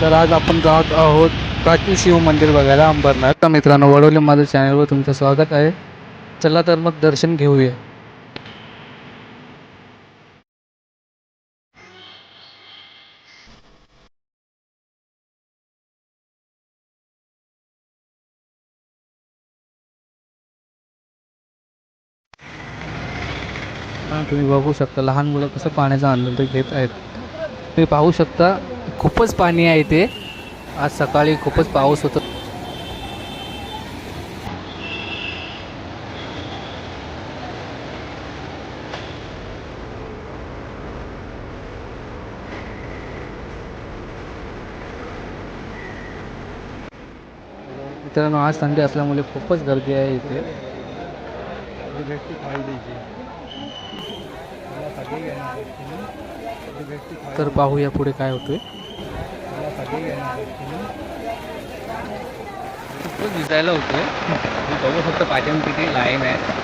तर आज आपण जात आहोत प्राचीन शिव मंदिर बघायला अंबरनाथ. तर मित्रांनो वडोली माझ्या चॅनलवर तुमचं स्वागत आहे. चला तर मग दर्शन घेऊया. तुम्ही बघू शकता लहान मुलं कसं पाण्याचा आनंद घेत आहेत. तुम्ही पाहू शकता खूपच पाणी आहे इथे. आज सकाळी खूपच पाऊस होतो. मित्रांनो आज संडे असल्यामुळे खूपच गर्दी आहे इथे. तर पाहूया पुढे काय होतंय. खूपच दिसायला होतोय. बघू फक्त पाठ्यावर किती लाईन आहे.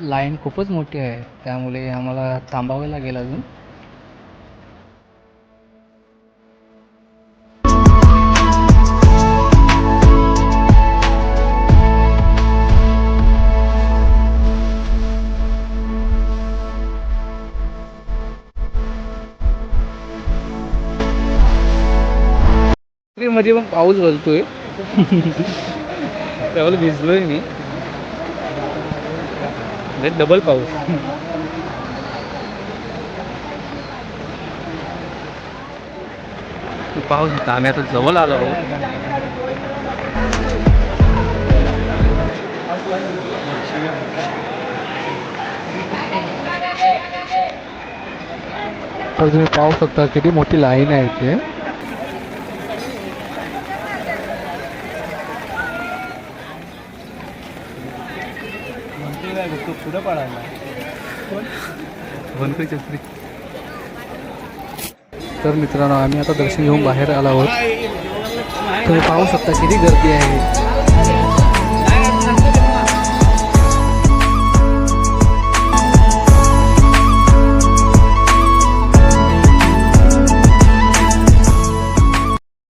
लाईन खूपच मोठी आहे. त्यामुळे आम्हाला थांबावे लागेल अजून. मध्ये पण पाऊस बोलतोय त्यावेळेला भिजलोय मी. म्हणजे डबल पाऊस. पाऊस होता. आम्ही आता जवळ आलो आहोत. तर तुम्ही पाहू शकता किती मोठी लाईन आहे इथे. पुढं पडायला. छत्री तर मित्रांनो आम्ही आता दर्शन घेऊन बाहेर आलो आहोत. तुम्ही पाहू शकता किती गर्दी आहे.